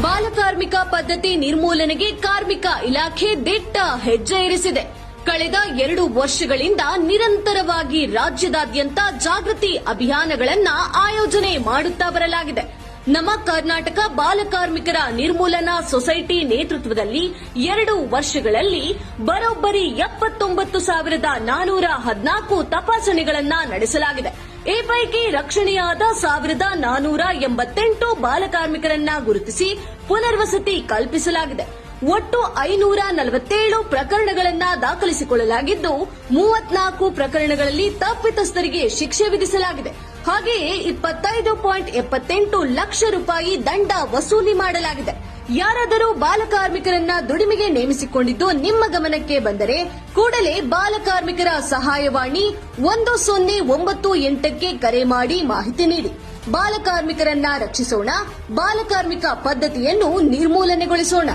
ಬಾಲಕಾರ್ಮಿಕ ಪದ್ಧತಿ ನಿರ್ಮೂಲನೆಗೆ ಕಾರ್ಮಿಕ ಇಲಾಖೆ ದಿಟ್ಟ ಹೆಜ್ಜೆ ಇರಿಸಿದೆ. ಕಳೆದ ಎರಡು ವರ್ಷಗಳಿಂದ ನಿರಂತರವಾಗಿ ರಾಜ್ಯದಾದ್ಯಂತ ಜಾಗೃತಿ ಅಭಿಯಾನಗಳನ್ನ ಆಯೋಜನೆ ಮಾಡುತ್ತಾ ಬರಲಾಗಿದೆ. ನಮ್ಮ ಕರ್ನಾಟಕ ಬಾಲಕಾರ್ಮಿಕರ ನಿರ್ಮೂಲನಾ ಸೊಸೈಟಿ ನೇತೃತ್ವದಲ್ಲಿ ಎರಡು ವರ್ಷಗಳಲ್ಲಿ ಬರೋಬ್ಬರಿ ಎಪ್ಪತ್ತೊಂಬತ್ತು ಸಾವಿರದ ನಾನೂರ ಹದಿನಾಲ್ಕು ತಪಾಸಣೆಗಳನ್ನು ನಡೆಸಲಾಗಿದೆ. ಈ ಪೈಕಿ ರಕ್ಷಣೆಯಾದ ಸಾವಿರದ ನಾನೂರ ಎಂಬತ್ತೆಂಟು ಬಾಲಕಾರ್ಮಿಕರನ್ನ ಗುರುತಿಸಿ ಪುನರ್ವಸತಿ ಕಲ್ಪಿಸಲಾಗಿದೆ. ಒಟ್ಟು ಐನೂರ ನಲವತ್ತೇಳು ಪ್ರಕರಣಗಳನ್ನ ದಾಖಲಿಸಿಕೊಳ್ಳಲಾಗಿದ್ದು, ಮೂವತ್ನಾಲ್ಕು ಪ್ರಕರಣಗಳಲ್ಲಿ ತಪ್ಪಿತಸ್ಥರಿಗೆ ಶಿಕ್ಷೆ ವಿಧಿಸಲಾಗಿದೆ. ಹಾಗೆಯೇ ಇಪ್ಪತ್ತೈದು ಪಾಯಿಂಟ್ ಎಪ್ಪತ್ತೆಂಟು ಲಕ್ಷ ರೂಪಾಯಿ ದಂಡ ವಸೂಲಿ ಮಾಡಲಾಗಿದೆ. ಯಾರಾದರೂ ಬಾಲಕಾರ್ಮಿಕರನ್ನ ದುಡಿಮೆಗೆ ನೇಮಿಸಿಕೊಂಡಿದ್ದು ನಿಮ್ಮ ಗಮನಕ್ಕೆ ಬಂದರೆ ಕೂಡಲೇ ಬಾಲಕಾರ್ಮಿಕರ ಸಹಾಯವಾಣಿ ಒಂದು ಸೊನ್ನೆ ಒಂಬತ್ತು ಎಂಟಕ್ಕೆ ಕರೆ ಮಾಡಿ ಮಾಹಿತಿ ನೀಡಿ. ಬಾಲಕಾರ್ಮಿಕರನ್ನ ರಕ್ಷಿಸೋಣ ಬಾಲಕಾರ್ಮಿಕ ಪದ್ಧತಿಯನ್ನು ನಿರ್ಮೂಲನೆಗೊಳಿಸೋಣ.